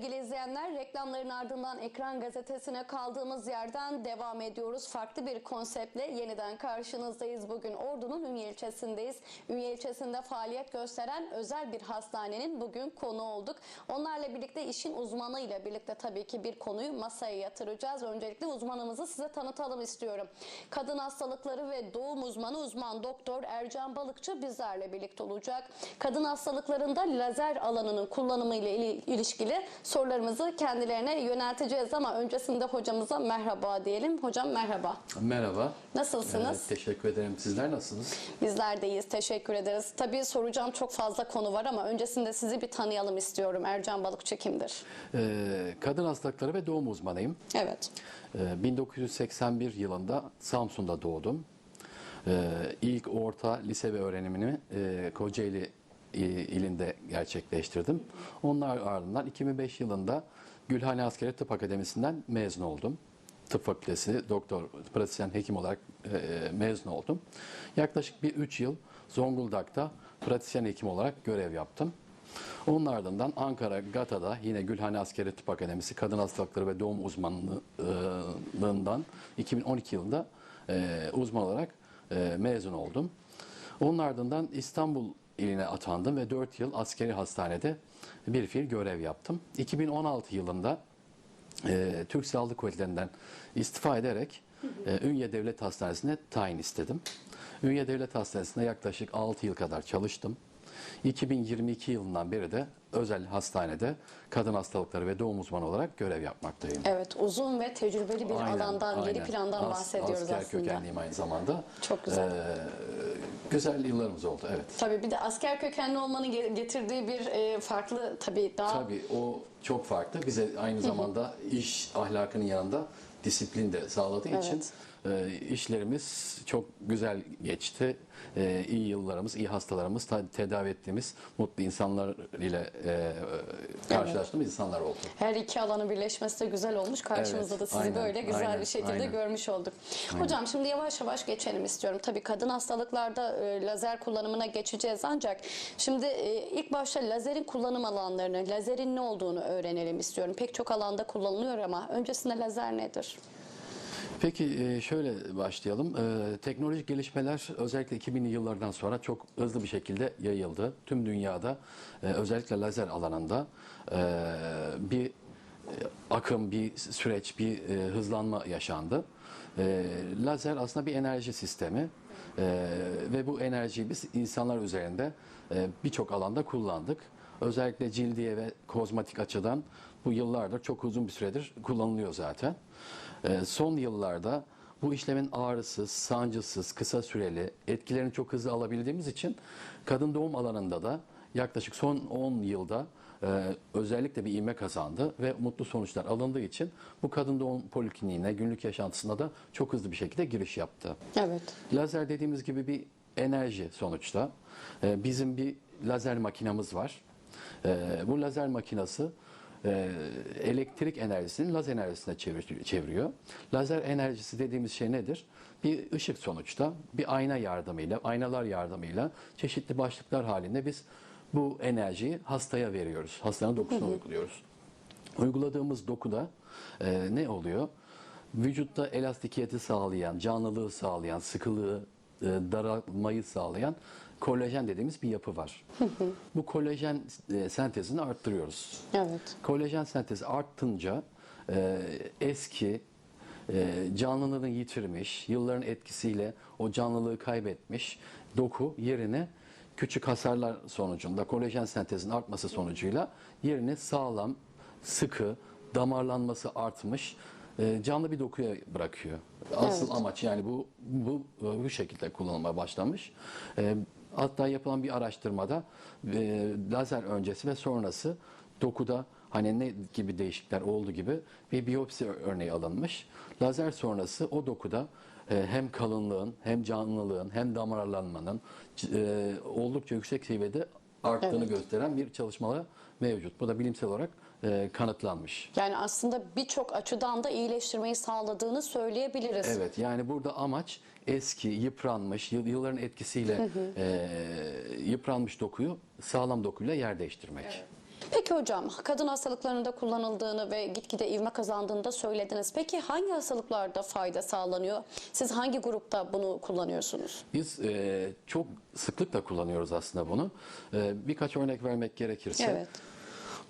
Sevgili izleyenler reklamların ardından ekran gazetesine kaldığımız yerden devam ediyoruz. Farklı bir konseptle yeniden karşınızdayız. Bugün Ordu'nun Ünye ilçesindeyiz. Ünye ilçesinde faaliyet gösteren özel bir hastanenin bugün konu olduk. Onlarla birlikte işin uzmanıyla birlikte tabii ki bir konuyu masaya yatıracağız. Öncelikle uzmanımızı size tanıtalım istiyorum. Kadın hastalıkları ve doğum uzmanı uzman doktor Ercan Balıkçı bizlerle birlikte olacak. Kadın hastalıklarında lazer alanının kullanımı ile ili- ilişkili sorularımızı kendilerine yönelteceğiz ama öncesinde hocamıza merhaba diyelim. Hocam merhaba. Merhaba. Nasılsınız? Ee, teşekkür ederim. Sizler nasılsınız? Bizler de iyiyiz. Teşekkür ederiz. Tabii soracağım çok fazla konu var ama öncesinde sizi bir tanıyalım istiyorum. Ercan Balıkçı kimdir? Ee, kadın hastalıkları ve doğum uzmanıyım. Evet. Ee, 1981 yılında Samsun'da doğdum. Ee, ilk orta lise ve öğrenimini e, Kocaeli ilinde gerçekleştirdim. Onlar ardından 2005 yılında Gülhane Askeri Tıp Akademisi'nden mezun oldum. Tıp fakültesi, doktor, pratisyen hekim olarak e, mezun oldum. Yaklaşık bir 3 yıl Zonguldak'ta pratisyen hekim olarak görev yaptım. Onun ardından Ankara GATA'da yine Gülhane Askeri Tıp Akademisi Kadın Hastalıkları ve Doğum Uzmanlığından 2012 yılında e, uzman olarak e, mezun oldum. Onun ardından İstanbul iline atandım ve 4 yıl askeri hastanede bir fiil görev yaptım. 2016 yılında e, Türk Silahlı Kuvvetleri'nden istifa ederek e, Ünye Devlet Hastanesi'ne tayin istedim. Ünye Devlet Hastanesi'nde yaklaşık 6 yıl kadar çalıştım. 2022 yılından beri de özel hastanede kadın hastalıkları ve doğum uzmanı olarak görev yapmaktayım. Evet uzun ve tecrübeli bir Aynen, alandan, geri aynen. plandan As- bahsediyoruz asker aslında. kökenliyim aynı zamanda. Çok güzel. Ee, güzel yıllarımız oldu, evet. Tabii bir de asker kökenli olmanın ge- getirdiği bir e, farklı tabii daha Tabii o çok farklı. Bize aynı zamanda iş ahlakının yanında disiplin de sağladığı Evet. için e, işlerimiz çok güzel geçti. E, iyi yıllarımız, iyi hastalarımız, ta- tedavi ettiğimiz mutlu insanlar ile e, karşılaştığımız insanlar oldu. Her iki alanın birleşmesi de güzel olmuş. Karşımızda Evet, da sizi aynen, böyle güzel aynen, bir şekilde aynen. görmüş olduk. Hocam şimdi yavaş yavaş geçelim istiyorum. Tabii kadın hastalıklarda e, lazer kullanımına geçeceğiz ancak şimdi e, ilk başta lazerin kullanım alanlarını, lazerin ne olduğunu öğrenelim istiyorum. Pek çok alanda kullanılıyor ama öncesinde lazer nedir? Peki e, şöyle başlayalım. E, Teknolojik gelişmeler özellikle 2000'li yıllardan sonra çok hızlı bir şekilde yayıldı. Tüm dünyada e, özellikle lazer alanında bir akım, bir süreç, bir hızlanma yaşandı. Lazer aslında bir enerji sistemi ve bu enerjiyi biz insanlar üzerinde birçok alanda kullandık. Özellikle cildiye ve kozmetik açıdan bu yıllardır çok uzun bir süredir kullanılıyor zaten. Ee, son yıllarda bu işlemin ağrısız, sancısız, kısa süreli, etkilerini çok hızlı alabildiğimiz için kadın doğum alanında da yaklaşık son 10 yılda e, özellikle bir ivme kazandı ve mutlu sonuçlar alındığı için bu kadın doğum polikliniğine, günlük yaşantısına da çok hızlı bir şekilde giriş yaptı. Evet. Lazer dediğimiz gibi bir enerji sonuçta. Ee, bizim bir lazer makinamız var. Ee, bu lazer makinası e, elektrik enerjisini lazer enerjisine çevir- çeviriyor. Lazer enerjisi dediğimiz şey nedir? Bir ışık sonuçta. Bir ayna yardımıyla, aynalar yardımıyla çeşitli başlıklar halinde biz bu enerjiyi hastaya veriyoruz. Hastanın dokusuna uyguluyoruz. Uyguladığımız dokuda e, ne oluyor? Vücutta elastikiyeti sağlayan, canlılığı sağlayan, sıkılığı, e, daralmayı sağlayan kolajen dediğimiz bir yapı var. Bu kolajen e, sentezini arttırıyoruz. Evet. Kolajen sentezi arttınca e, eski e, canlılığını yitirmiş, yılların etkisiyle o canlılığı kaybetmiş doku yerine küçük hasarlar sonucunda kolajen sentezinin artması sonucuyla yerine sağlam, sıkı, damarlanması artmış e, canlı bir dokuya bırakıyor. Asıl Evet. amaç yani bu bu bu şekilde kullanılmaya başlamış. Hatta yapılan bir araştırmada e, lazer öncesi ve sonrası dokuda hani ne gibi değişiklikler oldu gibi bir biyopsi örneği alınmış. Lazer sonrası o dokuda e, hem kalınlığın hem canlılığın hem damarlanmanın e, oldukça yüksek seviyede arttığını Evet. gösteren bir çalışmalar mevcut. Bu da bilimsel olarak e, kanıtlanmış. Yani aslında birçok açıdan da iyileştirmeyi sağladığını söyleyebiliriz. Evet yani burada amaç eski, yıpranmış, yıl- yılların etkisiyle e, yıpranmış dokuyu sağlam dokuyla yer değiştirmek. Peki hocam kadın hastalıklarında kullanıldığını ve gitgide ivme kazandığını da söylediniz. Peki hangi hastalıklarda fayda sağlanıyor? Siz hangi grupta bunu kullanıyorsunuz? Biz e, çok sıklıkla kullanıyoruz aslında bunu. E, birkaç örnek vermek gerekirse. Evet.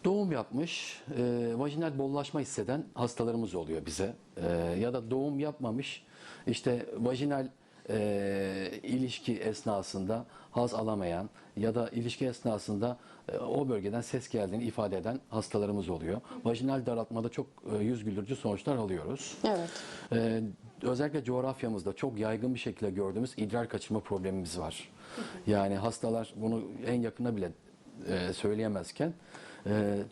Doğum yapmış, e, vajinal bollaşma hisseden hastalarımız oluyor bize. E, ya da doğum yapmamış, işte vajinal e, ilişki esnasında haz alamayan ya da ilişki esnasında e, o bölgeden ses geldiğini ifade eden hastalarımız oluyor. Vajinal daraltmada çok e, yüz güldürücü sonuçlar alıyoruz. Evet. Ee, özellikle coğrafyamızda çok yaygın bir şekilde gördüğümüz idrar kaçırma problemimiz var. Yani hastalar bunu en yakına bile e, söyleyemezken e,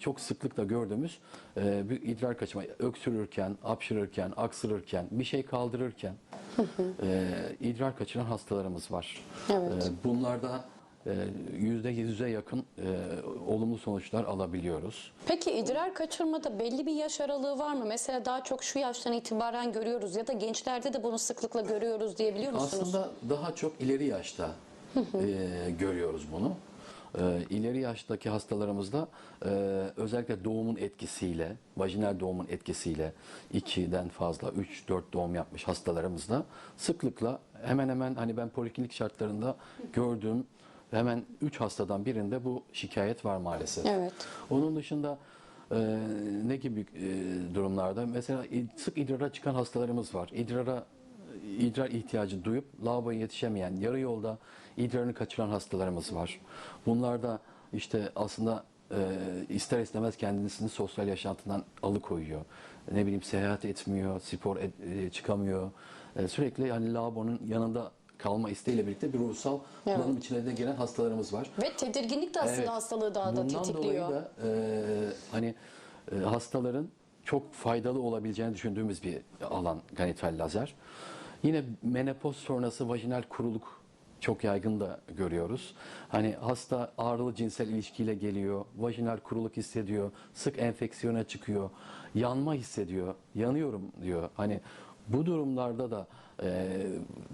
çok sıklıkla gördüğümüz e, bir idrar kaçırma. Öksürürken, apşırırken, aksırırken, bir şey kaldırırken e, idrar kaçıran hastalarımız var. Evet. E, bunlarda e, yüzde yüze yakın e, olumlu sonuçlar alabiliyoruz. Peki idrar kaçırmada belli bir yaş aralığı var mı? Mesela daha çok şu yaştan itibaren görüyoruz ya da gençlerde de bunu sıklıkla görüyoruz diyebiliyor musunuz? Aslında daha çok ileri yaşta e, görüyoruz bunu. E, ileri yaştaki hastalarımızda e, özellikle doğumun etkisiyle, vajinal doğumun etkisiyle 2'den fazla 3-4 doğum yapmış hastalarımızda sıklıkla hemen hemen hani ben poliklinik şartlarında gördüğüm hemen 3 hastadan birinde bu şikayet var maalesef. Evet. Onun dışında e, ne gibi e, durumlarda mesela sık idrara çıkan hastalarımız var. İdrara idrar ihtiyacı duyup lavaboya yetişemeyen, yarı yolda idrarını kaçıran hastalarımız var. Bunlar da işte aslında e, ister istemez kendisini sosyal yaşantından alıkoyuyor. Ne bileyim seyahat etmiyor, spor et- e, çıkamıyor. E, sürekli yani lavabonun yanında kalma isteğiyle birlikte bir ruhsal Evet. bunalım içine de giren hastalarımız var. Ve tedirginlik de aslında Evet. hastalığı daha da Bundan tetikliyor. dolayı da e, hani e, hastaların çok faydalı olabileceğini düşündüğümüz bir alan genital lazer. Yine menopoz sonrası vajinal kuruluk çok yaygın da görüyoruz. Hani hasta ağrılı cinsel ilişkiyle geliyor, vajinal kuruluk hissediyor, sık enfeksiyona çıkıyor, yanma hissediyor, yanıyorum diyor. Hani bu durumlarda da e,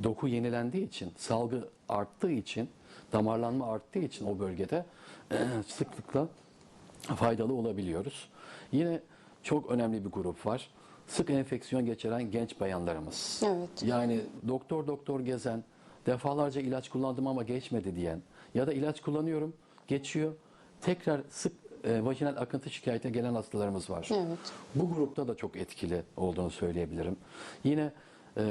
doku yenilendiği için, salgı arttığı için, damarlanma arttığı için o bölgede e, sıklıkla faydalı olabiliyoruz. Yine çok önemli bir grup var. Sık enfeksiyon geçiren genç bayanlarımız. Evet. Yani doktor doktor gezen, defalarca ilaç kullandım ama geçmedi diyen ya da ilaç kullanıyorum, geçiyor. Tekrar sık e, vajinal akıntı şikayete gelen hastalarımız var. Evet. Bu grupta da çok etkili olduğunu söyleyebilirim. Yine e,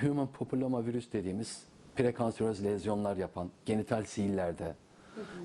human papilloma virüs dediğimiz prekanseröz lezyonlar yapan genital sihillerde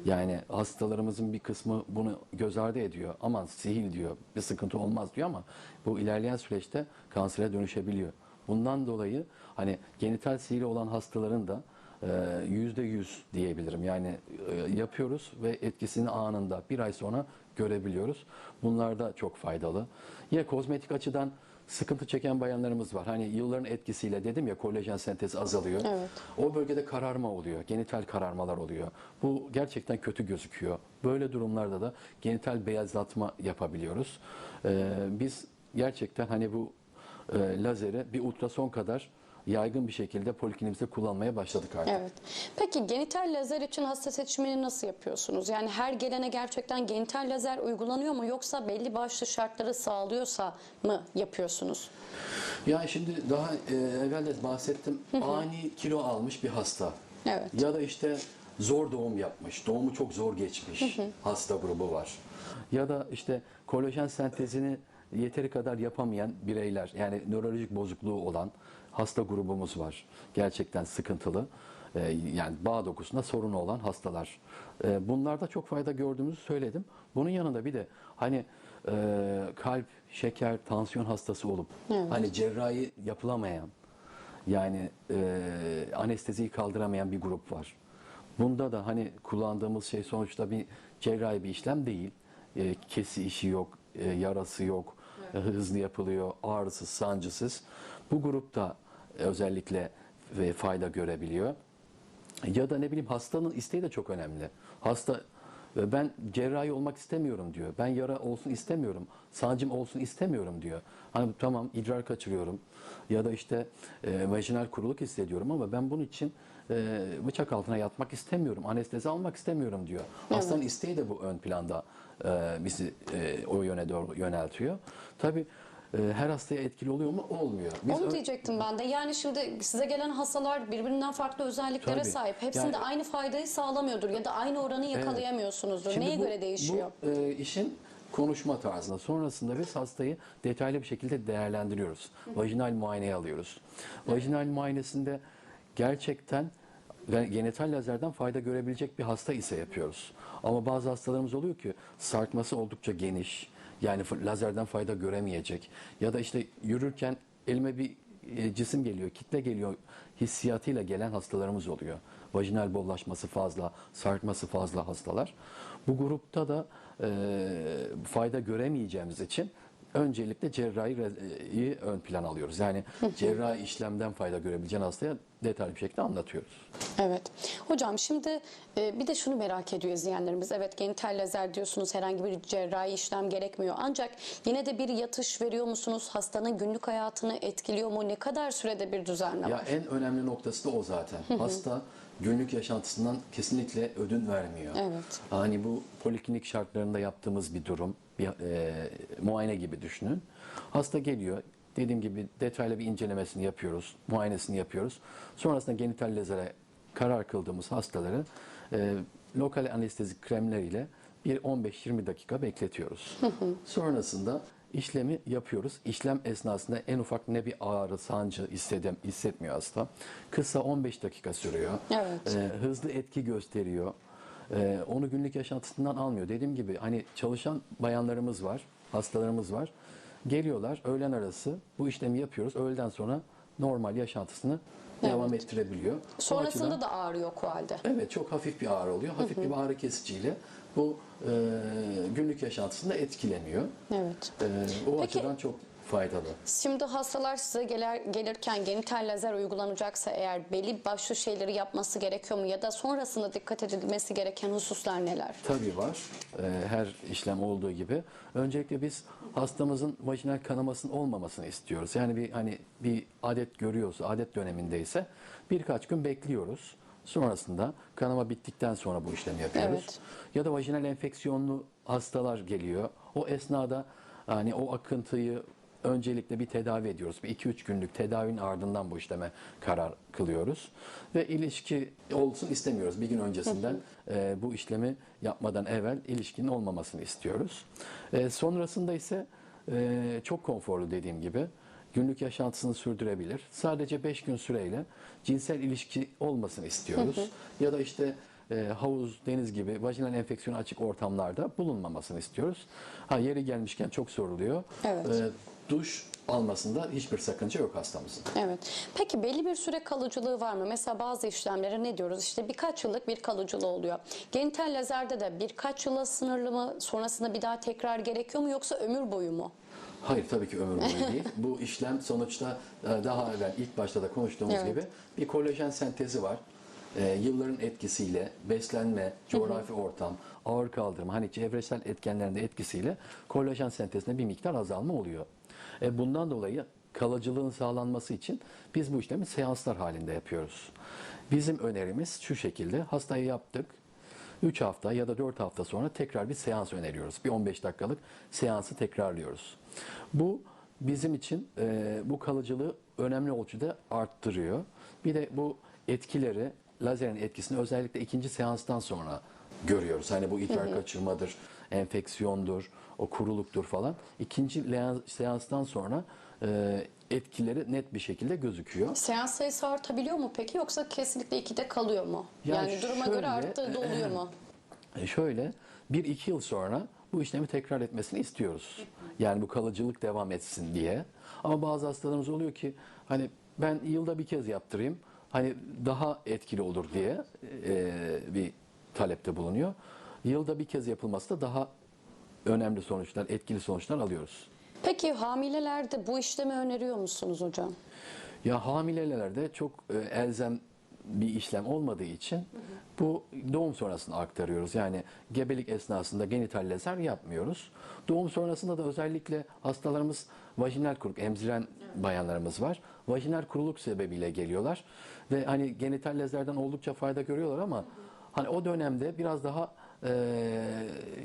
yani hastalarımızın bir kısmı bunu göz ardı ediyor. Aman sihil diyor bir sıkıntı olmaz diyor ama bu ilerleyen süreçte kansere dönüşebiliyor. Bundan dolayı hani genital sihili olan hastaların da e, yüzde yüz diyebilirim. Yani e, yapıyoruz ve etkisini anında bir ay sonra görebiliyoruz. Bunlar da çok faydalı. Yine kozmetik açıdan sıkıntı çeken bayanlarımız var. Hani yılların etkisiyle dedim ya kolajen sentezi azalıyor. Evet. O bölgede kararma oluyor. Genital kararmalar oluyor. Bu gerçekten kötü gözüküyor. Böyle durumlarda da genital beyazlatma yapabiliyoruz. Ee, biz gerçekten hani bu e, lazeri bir ultrason kadar yaygın bir şekilde poliklinimizde kullanmaya başladık artık. Evet. Peki genital lazer için hasta seçimini nasıl yapıyorsunuz? Yani her gelene gerçekten genital lazer uygulanıyor mu yoksa belli başlı şartları sağlıyorsa mı yapıyorsunuz? Ya şimdi daha e, evvel de bahsettim. Ani kilo almış bir hasta. Evet. Ya da işte zor doğum yapmış, doğumu çok zor geçmiş hasta grubu var. Ya da işte kolajen sentezini yeteri kadar yapamayan bireyler, yani nörolojik bozukluğu olan hasta grubumuz var. Gerçekten sıkıntılı. e, yani bağ dokusunda sorunu olan hastalar. E, bunlarda çok fayda gördüğümüzü söyledim. Bunun yanında bir de hani e, kalp, şeker, tansiyon hastası olup hani cerrahi yapılamayan yani e, anesteziyi kaldıramayan bir grup var. Bunda da hani kullandığımız şey sonuçta bir cerrahi bir işlem değil. e, kesi işi yok, e, yarası yok, hızlı yapılıyor, ağrısız, sancısız. Bu grupta özellikle ve fayda görebiliyor. Ya da ne bileyim hastanın isteği de çok önemli. Hasta e, ben cerrahi olmak istemiyorum diyor. Ben yara olsun istemiyorum. Sancım olsun istemiyorum diyor. Hani tamam idrar kaçırıyorum ya da işte e, vajinal kuruluk hissediyorum ama ben bunun için e, bıçak altına yatmak istemiyorum. Anestezi almak istemiyorum diyor. Hastanın isteği de bu ön planda e, bizi e, o yöne doğru yöneltiyor. Tabii e, her hastaya etkili oluyor mu? Olmuyor. Biz Onu diyecektim ben de. Yani şimdi size gelen hastalar birbirinden farklı özelliklere Tabii. sahip. Hepsinde Yani- aynı faydayı sağlamıyordur ya da aynı oranı yakalayamıyorsunuzdur. Neye bu- göre değişiyor? Bu e, işin konuşma tarzında. Sonrasında biz hastayı detaylı bir şekilde değerlendiriyoruz. Vajinal muayeneye alıyoruz. Vajinal muayenesinde gerçekten genital lazerden fayda görebilecek bir hasta ise yapıyoruz. Ama bazı hastalarımız oluyor ki sarkması oldukça geniş. Yani lazerden fayda göremeyecek. Ya da işte yürürken elime bir e, cisim geliyor, kitle geliyor hissiyatıyla gelen hastalarımız oluyor. Vajinal bollaşması fazla, sarkması fazla hastalar. Bu grupta da e, fayda göremeyeceğimiz için öncelikle cerrahiyi ön plan alıyoruz. Yani cerrahi işlemden fayda görebileceğin hastaya detaylı bir şekilde anlatıyoruz. Evet. Hocam şimdi e, bir de şunu merak ediyor izleyenlerimiz. Evet genital lazer diyorsunuz herhangi bir cerrahi işlem gerekmiyor. Ancak yine de bir yatış veriyor musunuz? Hastanın günlük hayatını etkiliyor mu? Ne kadar sürede bir düzenleme Ya var? en önemli noktası da o zaten. Hasta günlük yaşantısından kesinlikle ödün vermiyor. Evet. Hani bu poliklinik şartlarında yaptığımız bir durum, bir e, muayene gibi düşünün. Hasta geliyor, dediğim gibi detaylı bir incelemesini yapıyoruz, muayenesini yapıyoruz. Sonrasında genital lazere karar kıldığımız hastaları e, lokal anestezi kremleriyle bir 15-20 dakika bekletiyoruz. Sonrasında işlemi yapıyoruz. İşlem esnasında en ufak ne bir ağrı, sancı hissedem, hissetmiyor hasta. Kısa 15 dakika sürüyor. Evet. Ee, hızlı etki gösteriyor. Ee, onu günlük yaşantısından almıyor. Dediğim gibi hani çalışan bayanlarımız var, hastalarımız var. Geliyorlar öğlen arası bu işlemi yapıyoruz. Öğleden sonra normal yaşantısını devam ettirebiliyor. Sonrasında açıdan- da ağrı yok o halde. Evet çok hafif bir ağrı oluyor. Hafif bir ağrı kesiciyle bu e, günlük yaşantısında etkileniyor. Evet. E, o Peki- açıdan çok faydalı. Şimdi hastalar size gelir, gelirken genital lazer uygulanacaksa eğer belli başlı şeyleri yapması gerekiyor mu ya da sonrasında dikkat edilmesi gereken hususlar neler? Tabii var. E, her işlem olduğu gibi. Öncelikle biz hastamızın vajinal kanamasının olmamasını istiyoruz. Yani bir hani bir adet görüyorsa, adet dönemindeyse birkaç gün bekliyoruz. Sonrasında kanama bittikten sonra bu işlemi yapıyoruz. Evet. Ya da vajinal enfeksiyonlu hastalar geliyor. O esnada hani o akıntıyı öncelikle bir tedavi ediyoruz. Bir 2-3 günlük tedavinin ardından bu işleme karar kılıyoruz. Ve ilişki olsun istemiyoruz. Bir gün öncesinden e, bu işlemi yapmadan evvel ilişkinin olmamasını istiyoruz. E, sonrasında ise e, çok konforlu dediğim gibi günlük yaşantısını sürdürebilir. Sadece 5 gün süreyle cinsel ilişki olmasını istiyoruz. Ya da işte e, havuz, deniz gibi vajinal enfeksiyon açık ortamlarda bulunmamasını istiyoruz. Ha yeri gelmişken çok soruluyor. Evet. E, duş almasında hiçbir sakınca yok hastamızın. Evet. Peki belli bir süre kalıcılığı var mı? Mesela bazı işlemlere ne diyoruz? İşte birkaç yıllık bir kalıcılığı oluyor. Genital lazerde de birkaç yıla sınırlı mı? Sonrasında bir daha tekrar gerekiyor mu yoksa ömür boyu mu? Hayır tabii ki ömür boyu değil. Bu işlem sonuçta e, daha evvel ilk başta da konuştuğumuz Evet. gibi bir kolajen sentezi var. E, yılların etkisiyle beslenme, coğrafi ortam, ağır kaldırma hani çevresel etkenlerin de etkisiyle kolajen sentezinde bir miktar azalma oluyor. E, bundan dolayı kalıcılığın sağlanması için biz bu işlemi seanslar halinde yapıyoruz. Bizim önerimiz şu şekilde hastayı yaptık. 3 hafta ya da 4 hafta sonra tekrar bir seans öneriyoruz. Bir 15 dakikalık seansı tekrarlıyoruz. Bu bizim için e, bu kalıcılığı önemli ölçüde arttırıyor. Bir de bu etkileri, lazerin etkisini özellikle ikinci seanstan sonra görüyoruz. Hani bu idrar kaçırmadır, enfeksiyondur, o kuruluktur falan. İkinci seanstan sonra e, etkileri net bir şekilde gözüküyor. Seans sayısı artabiliyor mu peki yoksa kesinlikle ikide kalıyor mu? Yani Yani, duruma şöyle, göre arttığı da oluyor mu? E şöyle bir iki yıl sonra bu işlemi tekrar etmesini istiyoruz. Yani bu kalıcılık devam etsin diye. Ama bazı hastalarımız oluyor ki hani ben yılda bir kez yaptırayım hani daha etkili olur diye e, bir talepte bulunuyor. Yılda bir kez yapılması da daha önemli sonuçlar, etkili sonuçlar alıyoruz. Peki hamilelerde bu işlemi öneriyor musunuz hocam? Ya hamilelerde çok e, elzem bir işlem olmadığı için bu doğum sonrasında aktarıyoruz. Yani gebelik esnasında genital lazer yapmıyoruz. Doğum sonrasında da özellikle hastalarımız vajinal kuruluk emziren bayanlarımız var. Vajinal kuruluk sebebiyle geliyorlar ve hani genital lazerden oldukça fayda görüyorlar ama hani o dönemde biraz daha e,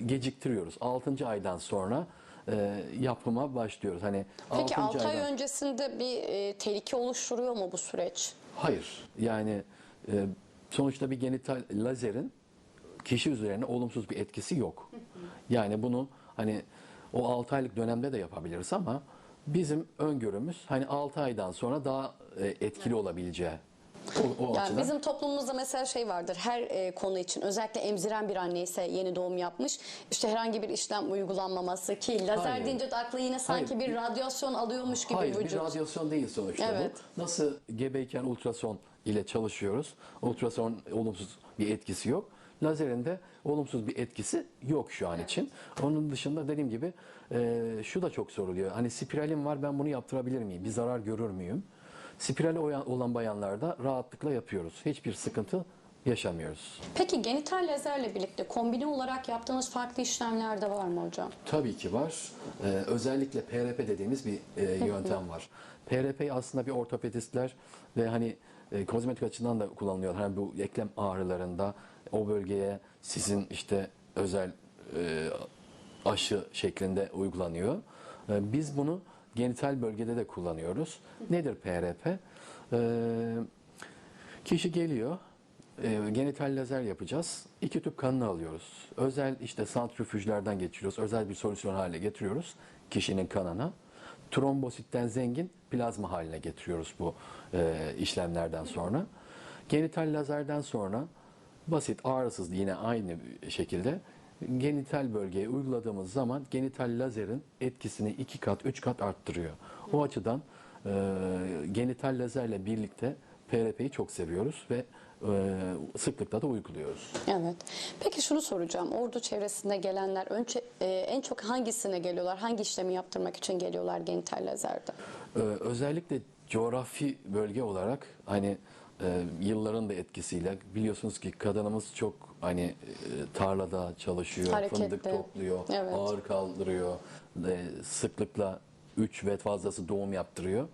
geciktiriyoruz. 6. aydan sonra e, yapıma başlıyoruz. Hani Peki 6. 6 ay aydan- öncesinde bir e, tehlike oluşturuyor mu bu süreç? Hayır. Yani e, sonuçta bir genital lazerin kişi üzerine olumsuz bir etkisi yok. Yani bunu hani o 6 aylık dönemde de yapabiliriz ama bizim öngörümüz hani 6 aydan sonra daha e, etkili olabileceği. O, o Yani bizim toplumumuzda mesela şey vardır her e, konu için özellikle emziren bir anne ise yeni doğum yapmış işte herhangi bir işlem uygulanmaması ki lazer Hayır. deyince de aklı yine sanki Hayır. bir radyasyon alıyormuş gibi Hayır vücut. bir radyasyon değil sonuçta Evet. bu. Nasıl gebeyken ultrason ile çalışıyoruz. Ultrason olumsuz bir etkisi yok. Lazerin de olumsuz bir etkisi yok şu an için. Onun dışında dediğim gibi e, şu da çok soruluyor. Hani spiralim var ben bunu yaptırabilir miyim? Bir zarar görür müyüm? Spirali oyan- olan bayanlarda rahatlıkla yapıyoruz. Hiçbir sıkıntı yaşamıyoruz. Peki genital lazerle birlikte kombine olarak yaptığınız farklı işlemler de var mı hocam? Tabii ki var. Ee, özellikle PRP dediğimiz bir e, yöntem var. PRP aslında bir ortopedistler ve hani e, kozmetik açıdan da kullanılıyor. Hani bu eklem ağrılarında o bölgeye sizin işte özel e, aşı şeklinde uygulanıyor. E, biz bunu genital bölgede de kullanıyoruz. Nedir PRP? E, Kişi geliyor, e, genital lazer yapacağız. İki tüp kanını alıyoruz. Özel işte santrifüjlerden geçiriyoruz. Özel bir solüsyon haline getiriyoruz kişinin kanına. Trombositten zengin plazma haline getiriyoruz bu e, işlemlerden sonra. Genital lazerden sonra basit ağrısız yine aynı şekilde genital bölgeye uyguladığımız zaman genital lazerin etkisini iki kat, üç kat arttırıyor. O açıdan e, genital lazerle birlikte PRP'yi çok seviyoruz ve e, sıklıkla da uyguluyoruz. Evet. Peki şunu soracağım. Ordu çevresinde gelenler önce, e, en çok hangisine geliyorlar? Hangi işlemi yaptırmak için geliyorlar genital lazerde? Ee, özellikle coğrafi bölge olarak hani e, yılların da etkisiyle biliyorsunuz ki kadınımız çok hani e, tarlada çalışıyor, Hareketli. fındık topluyor, Evet. ağır kaldırıyor, e, sıklıkla 3 ve fazlası doğum yaptırıyor.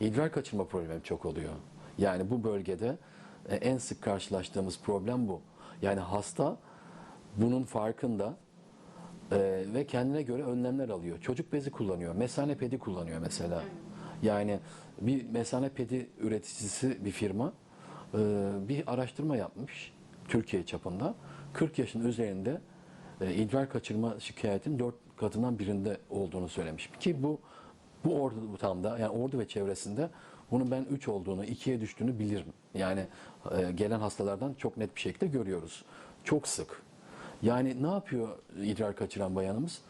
İdrar kaçırma problemi çok oluyor. Yani bu bölgede e, en sık karşılaştığımız problem bu. Yani hasta bunun farkında ee, ve kendine göre önlemler alıyor. Çocuk bezi kullanıyor. Mesane pedi kullanıyor mesela. Yani bir mesane pedi üreticisi bir firma e, bir araştırma yapmış Türkiye çapında. 40 yaşın üzerinde e, idrar kaçırma şikayetin 4 katından birinde olduğunu söylemiş. Ki bu bu ortamda yani ordu ve çevresinde bunun ben 3 olduğunu, 2'ye düştüğünü bilirim. Yani e, gelen hastalardan çok net bir şekilde görüyoruz. Çok sık. Yani ne yapıyor idrar kaçıran bayanımız?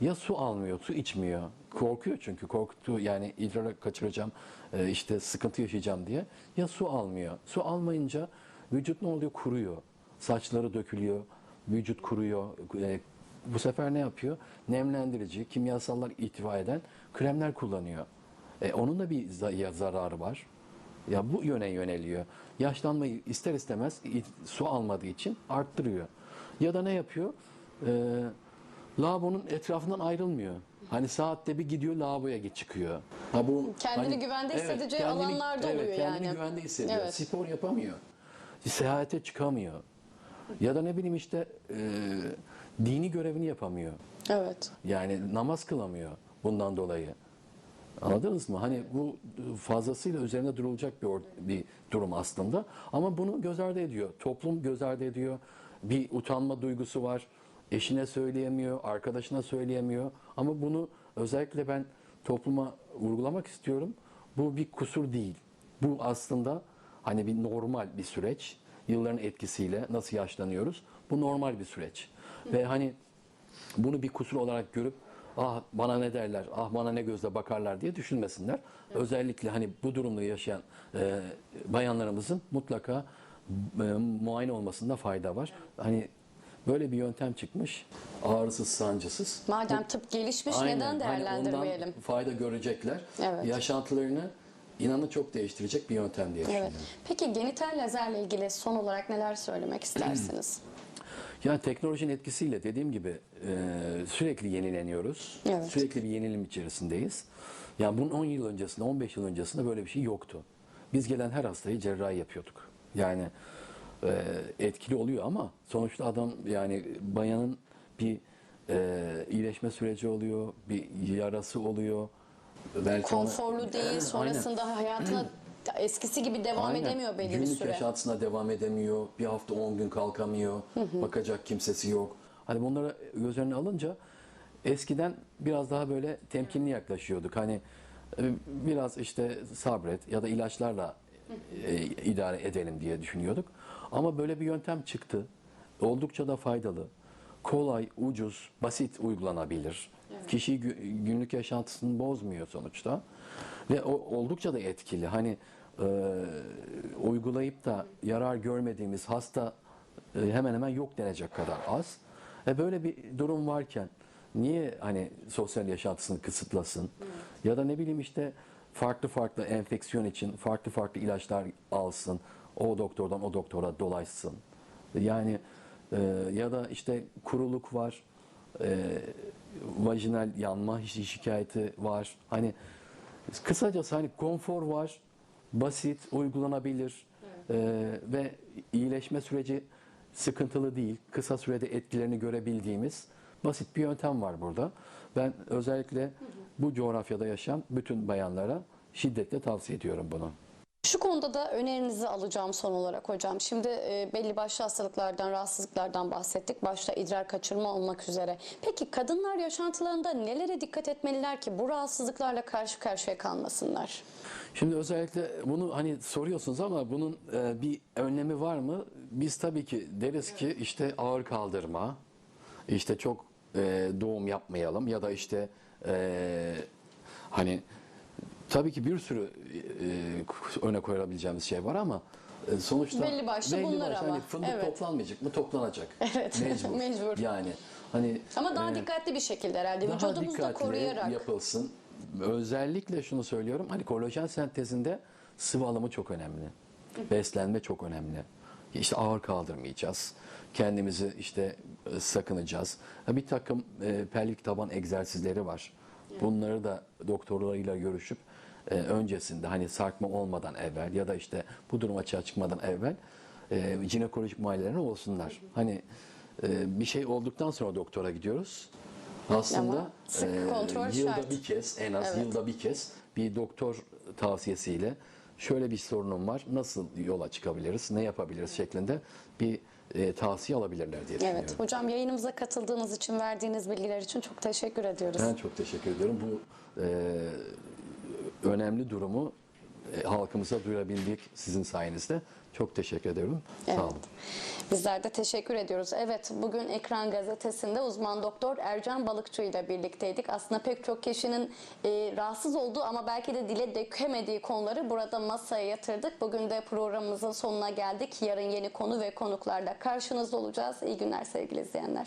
Ya su almıyor, su içmiyor. Korkuyor çünkü korktu yani idrar kaçıracağım, e, işte sıkıntı yaşayacağım diye. Ya su almıyor. Su almayınca vücut ne oluyor? Kuruyor. Saçları dökülüyor, vücut kuruyor. E, bu sefer ne yapıyor? Nemlendirici, kimyasallar ihtiva eden kremler kullanıyor. E, onun da bir zararı var. Ya bu yöne yöneliyor. Yaşlanmayı ister istemez su almadığı için arttırıyor. Ya da ne yapıyor? Ee, lavabonun etrafından ayrılmıyor. Hani saatte bir gidiyor lavaboya git çıkıyor. Ha bu Kendini güvende hissedeceği alanlar da evet, oluyor kendini yani. güvende hissediyor. Evet. Spor yapamıyor. Seyahate çıkamıyor. Ya da ne bileyim işte e, dini görevini yapamıyor. Evet. Yani namaz kılamıyor bundan dolayı. Anladınız mı? Hani bu fazlasıyla üzerine durulacak bir, bir durum aslında. Ama bunu göz ardı ediyor. Toplum göz ardı ediyor. Bir utanma duygusu var. Eşine söyleyemiyor, arkadaşına söyleyemiyor. Ama bunu özellikle ben topluma vurgulamak istiyorum. Bu bir kusur değil. Bu aslında hani bir normal bir süreç. Yılların etkisiyle nasıl yaşlanıyoruz? Bu normal bir süreç. Ve hani bunu bir kusur olarak görüp ah bana ne derler, ah bana ne gözle bakarlar diye düşünmesinler. Özellikle hani bu durumda yaşayan e, bayanlarımızın mutlaka e, muayene olmasında fayda var. Hani böyle bir yöntem çıkmış. Ağrısız, sancısız. Madem tıp gelişmiş Aynen. neden Hani değerlendirmeyelim? ondan fayda görecekler. Evet. Yaşantılarını inanın çok değiştirecek bir yöntem diye Evet. düşünüyorum. Peki genital lazerle ilgili son olarak neler söylemek istersiniz? Yani teknolojinin etkisiyle dediğim gibi e, sürekli yenileniyoruz. Evet. Sürekli bir yenilim içerisindeyiz. Yani bunun 10 yıl öncesinde, 15 yıl öncesinde böyle bir şey yoktu. Biz gelen her hastayı cerrahi yapıyorduk. Yani e, etkili oluyor ama sonuçta adam yani bayanın bir e, iyileşme süreci oluyor, bir yarası oluyor. Belki ona- Konforlu değil, Aynen. sonrasında hayatına eskisi gibi devam Aynen. edemiyor belli bir Günlük süre. yaşantısına devam edemiyor. Bir hafta 10 gün kalkamıyor. Bakacak kimsesi yok. Hani bunları göz önüne alınca eskiden biraz daha böyle temkinli yaklaşıyorduk. Hani e, biraz işte sabret ya da ilaçlarla e, idare edelim diye düşünüyorduk. Ama böyle bir yöntem çıktı. Oldukça da faydalı. Kolay, ucuz, basit uygulanabilir. Kişi gü- günlük yaşantısını bozmuyor sonuçta. Ve o oldukça da etkili. Hani e, uygulayıp da yarar görmediğimiz hasta e, hemen hemen yok denecek kadar az. E böyle bir durum varken niye hani sosyal yaşantısını kısıtlasın? Ya da ne bileyim işte farklı farklı enfeksiyon için farklı farklı ilaçlar alsın. O doktordan o doktora dolaşsın. Yani e, ya da işte kuruluk var. E, vajinal yanma şi- şikayeti var. Hani kısacası hani konfor var. Basit, uygulanabilir e, ve iyileşme süreci sıkıntılı değil. Kısa sürede etkilerini görebildiğimiz basit bir yöntem var burada. Ben özellikle bu coğrafyada yaşayan bütün bayanlara şiddetle tavsiye ediyorum bunu. Şu konuda da önerinizi alacağım son olarak hocam. Şimdi e, belli başlı hastalıklardan, rahatsızlıklardan bahsettik. Başta idrar kaçırma olmak üzere. Peki kadınlar yaşantılarında nelere dikkat etmeliler ki bu rahatsızlıklarla karşı karşıya kalmasınlar? Şimdi özellikle bunu hani soruyorsunuz ama bunun e, bir önlemi var mı? Biz tabii ki deriz ki işte ağır kaldırma, işte çok e, doğum yapmayalım ya da işte e, hani tabii ki bir sürü e, öne koyabileceğimiz şey var ama e, sonuçta Belli başlı bunlar başlı ama, Hani fındık evet. toplanmayacak mı? Toplanacak. Evet, Mecbur. mecbur. Yani hani Ama daha e, dikkatli bir şekilde herhalde. daha Vücudumuzu da koruyarak. yapılsın. Özellikle şunu söylüyorum. Hani kolajen sentezinde sıvı alımı çok önemli. Beslenme çok önemli. İşte ağır kaldırmayacağız. Kendimizi işte e, sakınacağız. Ha, Bir takım e, pelvik taban egzersizleri var. Bunları da doktorlarıyla görüşüp e, öncesinde hani sarkma olmadan evvel ya da işte bu durum açığa çıkmadan evvel e, jinekolojik muayeneleri olsunlar. Hani e, bir şey olduktan sonra doktora gidiyoruz. Aslında e, yılda şart. bir kez en az Evet. yılda bir kez bir doktor tavsiyesiyle şöyle bir sorunum var nasıl yola çıkabiliriz ne yapabiliriz şeklinde bir e, tavsiye alabilirler diye düşünüyorum. Evet hocam yayınımıza katıldığınız için verdiğiniz bilgiler için çok teşekkür ediyoruz. Ben çok teşekkür ediyorum. Bu e, önemli durumu e, halkımıza duyurabildik sizin sayenizde. Çok teşekkür ediyorum. Evet. Sağ olun. Bizler de teşekkür ediyoruz. Evet bugün Ekran Gazetesi'nde uzman doktor Ercan Balıkçı ile birlikteydik. Aslında pek çok kişinin e, rahatsız olduğu ama belki de dile dökemediği konuları burada masaya yatırdık. Bugün de programımızın sonuna geldik. Yarın yeni konu ve konuklarla karşınızda olacağız. İyi günler sevgili izleyenler.